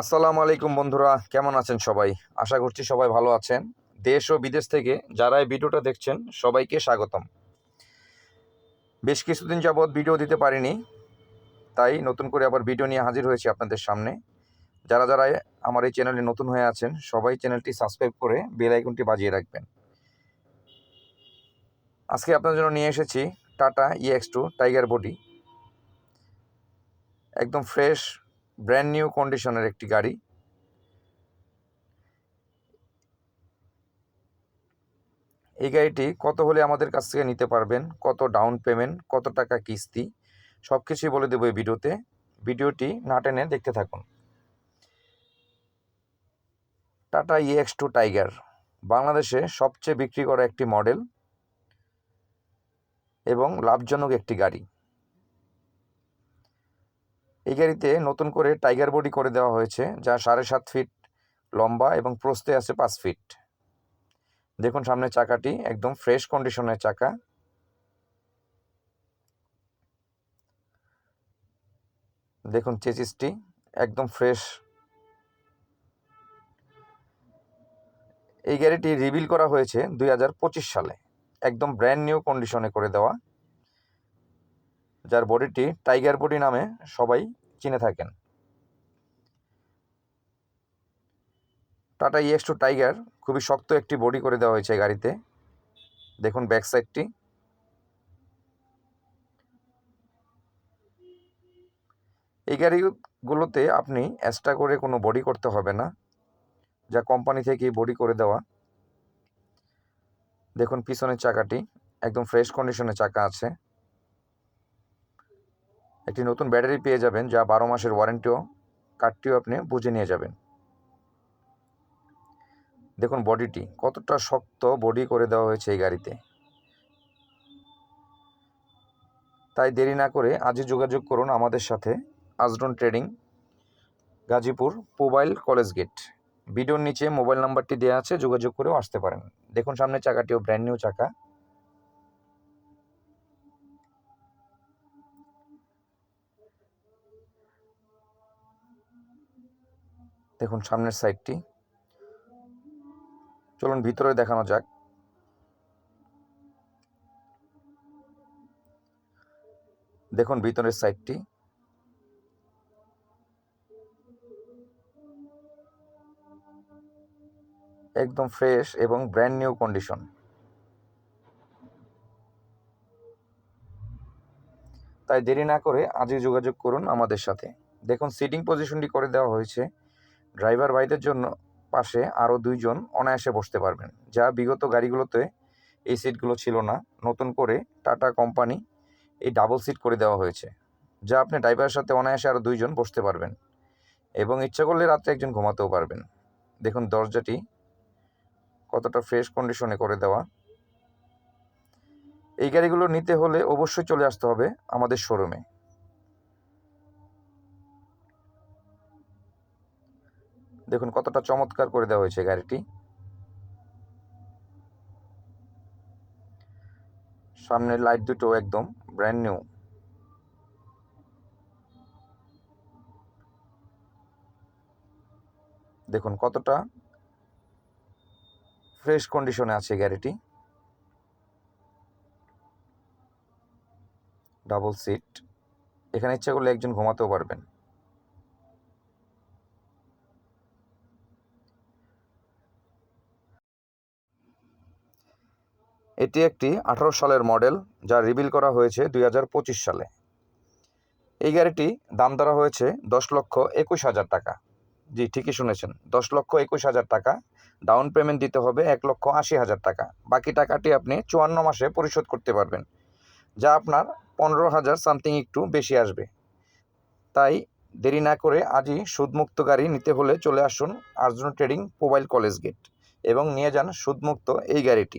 আসসালামু আলাইকুম বন্ধুরা, কেমন আছেন সবাই? আশা করছি সবাই ভালো আছেন। দেশ ও বিদেশ থেকে যারা এই ভিডিওটা দেখছেন, সবাইকে স্বাগতম। বেশ কিছুদিন যাবৎ ভিডিও দিতে পারিনি, তাই নতুন করে আবার ভিডিও নিয়ে হাজির হয়েছি আপনাদের সামনে। যারা যারা আমার এই চ্যানেলে নতুন হয়ে আছেন, সবাই চ্যানেলটি সাবস্ক্রাইব করে বেল আইকনটি বাজিয়ে রাখবেন। আজকে আপনার জন্য নিয়ে এসেছি Tata EX two tiger body একদম ফ্রেশ ব্র্যান্ড নিউ কন্ডিশনের একটি গাড়ি। এই গাড়িটি কত হলে আমাদের কাছ থেকে নিতে পারবেন, কত ডাউন পেমেন্ট কত টাকা কিস্তি সব কিছুই বলে দেবো এই ভিডিওতে। ভিডিওটি না টেনে দেখতে থাকুন। টাটা ইএক্স টু টাইগার বাংলাদেশে সবচেয়ে বিক্রি করা একটি মডেল এবং লাভজনক একটি গাড়ি। এই গাড়িতে নতুন করে টাইগার বডি করে দেওয়া হয়েছে, যা সাড়ে সাত ফিট লম্বা এবং প্রস্তে আছে পাঁচ ফিট দেখুন সামনে চাকাটি একদম ফ্রেশ কন্ডিশনের চাকা। দেখুন চেচিসটি একদম ফ্রেশ এই গাড়িটি রিভিল করা হয়েছে দুই হাজার পঁচিশ সালে। একদম ব্র্যান্ড নিউ কন্ডিশনে করে দেওয়া। যার বডিটি টাইগার বডি নামে সবাই চিনে থাকেন। টাটা ইএক্স টু টাইগার খুবই শক্ত একটি বডি করে দেওয়া হয়েছে গাড়িতে। দেখুন ব্যাক সাইডটি। এই গাড়িগুলোতে আপনি এক্সট্রা করে কোনো বডি করতে হবে না, যা কোম্পানি থেকে বডি করে দেওয়া। দেখুন পিছনের চাকাটি একদম ফ্রেশ কন্ডিশনে চাকা আছে। একটি নতুন ব্যাটারি পেয়ে যাবেন, যা বারো মাসের ওয়ারেন্টিও কার্ডটিও আপনি বুঝে নিয়ে যাবেন। দেখুন বডিটি, কতটা শক্ত বডি করে দেওয়া হয়েছে এই গাড়িতে। তাই দেরি না করে আজই যোগাযোগ করুন আমাদের সাথে আজরন trading, Gazipur mobile college gate. ভিডিওর নিচে মোবাইল নাম্বারটি দেওয়া আছে, যোগাযোগ করেও আসতে পারেন। দেখুন সামনে চাকাটিও, ব্র্যান্ড নিউ চাকা। দেখুন সামনের সাইডটি। চলুন ভিতরে দেখানো যাক। দেখুন ভিতরের সাইডটি। একদম ফ্রেশ এবং ব্র্যান্ড নিউ কন্ডিশন। তাই দেরি না করে আজই যোগাযোগ করুন আমাদের সাথে। দেখুন সিটিং পজিশনটি করে দেওয়া হয়েছে। ড্রাইভার ভাইদের জন্য পাশে আরও দুইজন অনায়াসে বসতে পারবেন, যা বিগত গাড়িগুলোতে এই সিটগুলো ছিল না। নতুন করে টাটা কোম্পানি এই ডাবল সিট করে দেওয়া হয়েছে, যা আপনি ড্রাইভারের সাথে অনায়াসে আরও দুইজন বসতে পারবেন এবং ইচ্ছা করলে রাত্রে একজন ঘুমাতেও পারবেন। দেখুন দরজাটি কতটা ফ্রেশ কন্ডিশনে করে দেওয়া। এই গাড়িগুলো নিতে হলে অবশ্যই চলে আসতে হবে আমাদের শোরুমে। দেখুন কতটা চমৎকার করে দেওয়া হয়েছে গাড়িটি। সামনের লাইট দুটো একদম ব্র্যান্ড নিউ দেখুন কতটা ফ্রেশ কন্ডিশনে আছে গাড়িটি। ডাবল সিট এখানে ইচ্ছা করলে একজন ঘুমাতেও পারবেন। এটি একটি আঠারো সালের মডেল, যা রিভিল করা হয়েছে দুই হাজার পঁচিশ সালে। এই গাড়িটি দাম ধরা হয়েছে দশ লক্ষ একুশ হাজার টাকা। জি, ঠিকই শুনেছেন, দশ লক্ষ একুশ হাজার টাকা। ডাউন পেমেন্ট দিতে হবে এক লক্ষ আশি হাজার টাকা। বাকি টাকাটি আপনি চুয়ান্ন মাসে পরিশোধ করতে পারবেন, যা আপনার পনেরো হাজার সামথিং একটু বেশি আসবে। তাই দেরি না করে আজই সুদমুক্ত গাড়ি নিতে হলে চলে আসুন Arjun trading mobile college gate এবং নিয়ে যান সুদমুক্ত এই গাড়িটি।